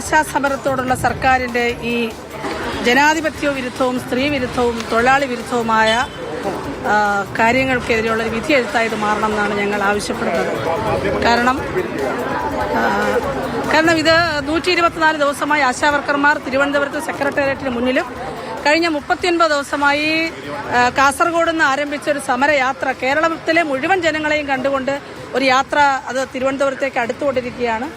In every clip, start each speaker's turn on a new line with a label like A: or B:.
A: ആശാസമരത്തോടുള്ള സർക്കാരിന്റെ ഈ ജനാധിപത്യ വിരുദ്ധവും സ്ത്രീ വിരുദ്ധവും തൊഴിലാളി വിരുദ്ധവുമായ കാര്യങ്ങൾക്കെതിരെയുള്ള ഒരു വിധി എഴുത്തായത് മാറണം എന്നാണ് ഞങ്ങൾ ആവശ്യപ്പെടുന്നത്. കാരണം കാരണം ഇത് നൂറ്റി ഇരുപത്തിനാല് ദിവസമായി ആശാവർക്കർമാർ തിരുവനന്തപുരത്ത് സെക്രട്ടേറിയറ്റിന് മുന്നിലും കഴിഞ്ഞ മുപ്പത്തിയൊൻപത് ദിവസമായി കാസർഗോഡ് നിന്ന് ആരംഭിച്ച ഒരു സമരയാത്ര കേരളത്തിലെ മുഴുവൻ ജനങ്ങളെയും കണ്ടുകൊണ്ട് ഒരു യാത്ര അത് തിരുവനന്തപുരത്തേക്ക് അടുത്തുകൊണ്ടിരിക്കുകയാണ്.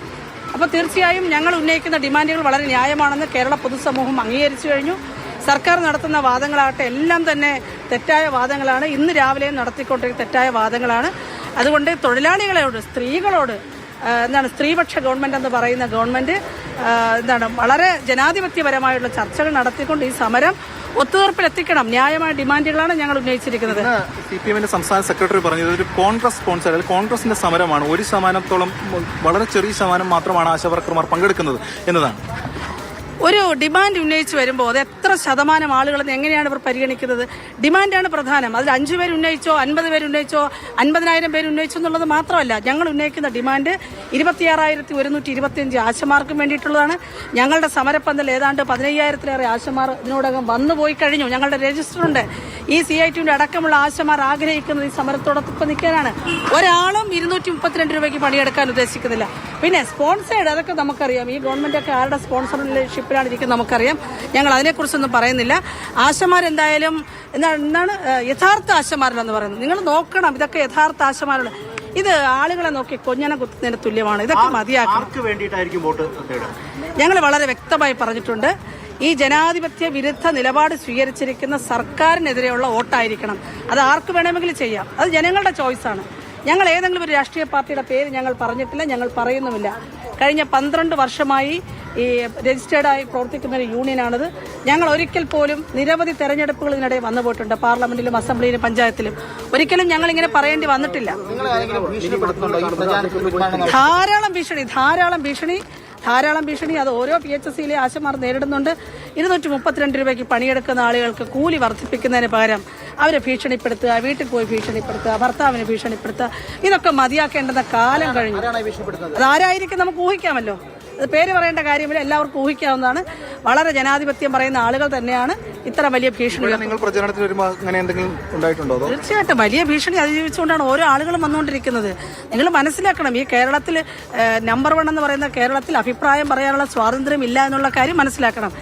A: അപ്പോൾ തീർച്ചയായും ഞങ്ങൾ ഉന്നയിക്കുന്ന ഡിമാൻഡുകൾ വളരെ ന്യായമാണെന്ന് കേരള പൊതുസമൂഹം അംഗീകരിച്ചു കഴിഞ്ഞു. സർക്കാർ നടത്തുന്ന വാദങ്ങളാകട്ടെ എല്ലാം തന്നെ തെറ്റായ വാദങ്ങളാണ്. ഇന്ന് രാവിലെയും നടത്തിക്കൊണ്ടിരിക്കുന്ന തെറ്റായ വാദങ്ങളാണ്. അതുകൊണ്ട് തൊഴിലാളികളോട് സ്ത്രീകളോട് എന്താണ് സ്ത്രീപക്ഷ ഗവൺമെന്റ് എന്ന് പറയുന്ന ഗവൺമെന്റ് എന്താണ് വളരെ ജനാധിപത്യപരമായുള്ള ചർച്ചകൾ നടത്തിക്കൊണ്ട് ഈ സമരം ഒത്തുതീർപ്പിലെത്തിക്കണം. ന്യായമായ ഡിമാൻഡുകളാണ് ഞങ്ങൾ ഉന്നയിച്ചിരിക്കുന്നത്.
B: സി പി എമ്മിന്റെ സംസ്ഥാന സെക്രട്ടറി പറഞ്ഞത് ഒരു കോൺഗ്രസ് സ്പോൺസർ അല്ലെങ്കിൽ കോൺഗ്രസിന്റെ സമരമാണ് ഒരു ശതമാനത്തോളം വളരെ ചെറിയ ശതമാനം മാത്രമാണ് ആശാവർക്കർമാർ പങ്കെടുക്കുന്നത് എന്നതാണ്.
A: ഒരു ഡിമാൻഡ് ഉന്നയിച്ച് വരുമ്പോൾ അത് എത്ര ശതമാനം ആളുകളെന്ന് എങ്ങനെയാണ് ഇവർ പരിഗണിക്കുന്നത്? ഡിമാൻഡാണ് പ്രധാനം. അതിൽ അഞ്ചു പേര് ഉന്നയിച്ചോ അൻപത് പേര് ഉന്നയിച്ചോ അൻപതിനായിരം പേര് ഉന്നയിച്ചോ എന്നുള്ളത് മാത്രമല്ല ഞങ്ങൾ ഉന്നയിക്കുന്ന ഡിമാൻഡ് ഇരുപത്തിയാറായിരത്തി ഒരുന്നൂറ്റി ഇരുപത്തിയഞ്ച് ആശമാർക്കും വേണ്ടിയിട്ടുള്ളതാണ്. ഞങ്ങളുടെ സമരപ്പന്തൽ ഏതാണ്ട് പതിനയ്യായിരത്തിലേറെ ആശമാർ ഇതിനോടകം വന്നു പോയി കഴിഞ്ഞു. ഞങ്ങളുടെ രജിസ്റ്റർ ഉണ്ട് ഈ സി ഐ ടിയുടെ അടക്കമുള്ള ആശമാർ ആഗ്രഹിക്കുന്നത് ഈ സമരത്തോടൊപ്പം നിൽക്കാനാണ്. ഒരാളും ഇരുന്നൂറ്റി മുപ്പത്തിരണ്ട് രൂപയ്ക്ക് പണിയെടുക്കാൻ ഉദ്ദേശിക്കുന്നില്ല. പിന്നെ സ്പോൺസേഡ് അതൊക്കെ നമുക്കറിയാം. ഈ ഗവൺമെന്റ് ഒക്കെ ആരുടെ സ്പോൺസർഷിപ്പിലാണ് ഇരിക്കുന്നത് നമുക്കറിയാം. ഞങ്ങൾ അതിനെക്കുറിച്ചൊന്നും പറയുന്നില്ല. ആശമാരെന്തായാലും എന്താണ് എന്താണ് യഥാർത്ഥ ആശമാരിലെന്ന് പറയുന്നത്. നിങ്ങൾ നോക്കണം ഇതൊക്കെ യഥാർത്ഥ ആശമാരാണ് ഇത് ആളുകളെ നോക്കി കൊഞ്ഞനെ കുത്തുന്നതിന് തുല്യമാണ്. ഇതൊക്കെ
C: മതിയാക്കും
A: ഞങ്ങൾ വളരെ വ്യക്തമായി പറഞ്ഞിട്ടുണ്ട്. ഈ ജനാധിപത്യ വിരുദ്ധ നിലപാട് സ്വീകരിച്ചിരിക്കുന്ന സർക്കാരിനെതിരെയുള്ള വോട്ടായിരിക്കണം. അത് ആർക്ക് വേണമെങ്കിലും ചെയ്യാം. അത് ജനങ്ങളുടെ ചോയ്സാണ് ഞങ്ങൾ ഏതെങ്കിലും ഒരു രാഷ്ട്രീയ പാർട്ടിയുടെ പേര് ഞങ്ങൾ പറഞ്ഞിട്ടില്ല ഞങ്ങൾ പറയുന്നുമില്ല. കഴിഞ്ഞ പന്ത്രണ്ട് വർഷമായി ഈ രജിസ്റ്റേർഡായി പ്രവർത്തിക്കുന്ന ഒരു യൂണിയനാണിത്. ഞങ്ങൾ ഒരിക്കൽ പോലും നിരവധി തെരഞ്ഞെടുപ്പുകൾ ഇതിനിടെ വന്നു പോയിട്ടുണ്ട്. പാർലമെന്റിലും അസംബ്ലിയിലും പഞ്ചായത്തിലും. ഒരിക്കലും ഞങ്ങൾ ഇങ്ങനെ പറയേണ്ടി വന്നിട്ടില്ല. ധാരാളം ഭീഷണി ധാരാളം ഭീഷണി ധാരാളം ഭീഷണി. അത് ഓരോ പി എച്ച് എസ് സിയിലെ ആശമാർ നേരിടുന്നുണ്ട്. ഇരുന്നൂറ്റി മുപ്പത്തിരണ്ട് രൂപയ്ക്ക് പണിയെടുക്കുന്ന ആളുകൾക്ക് കൂലി വർദ്ധിപ്പിക്കുന്നതിന് പകരം അവരെ ഭീഷണിപ്പെടുത്തുക വീട്ടിൽ പോയി ഭീഷണിപ്പെടുത്തുക ഭർത്താവിനെ ഭീഷണിപ്പെടുത്തുക. ഇതൊക്കെ മതിയാക്കേണ്ടുന്ന കാലം കഴിഞ്ഞു. അതാരായിരിക്കും നമുക്ക് ഊഹിക്കാമല്ലോ. അത് പേര് പറയേണ്ട കാര്യമില്ല എല്ലാവർക്കും ഊഹിക്കാവുന്നതാണ്. വളരെ ജനാധിപത്യം പറയുന്ന ആളുകൾ തന്നെയാണ് ഇത്ര വലിയ ഭീഷണി
B: നിങ്ങൾ പ്രചരണത്തിൽ അങ്ങനെ എന്തെങ്കിലും ഉണ്ടായിട്ടുണ്ടോ
A: തീർച്ചയായിട്ടും വലിയ ഭീഷണി അതിജീവിച്ചുകൊണ്ടാണ് ഓരോ ആളുകളും വന്നുകൊണ്ടിരിക്കുന്നത്. നിങ്ങൾ മനസ്സിലാക്കണം ഈ കേരളത്തിൽ നമ്പർ വൺ എന്ന് പറയുന്ന കേരളത്തിൽ അഭിപ്രായം പറയാനുള്ള സ്വാതന്ത്ര്യം ഇല്ല എന്നുള്ള കാര്യം മനസ്സിലാക്കണം.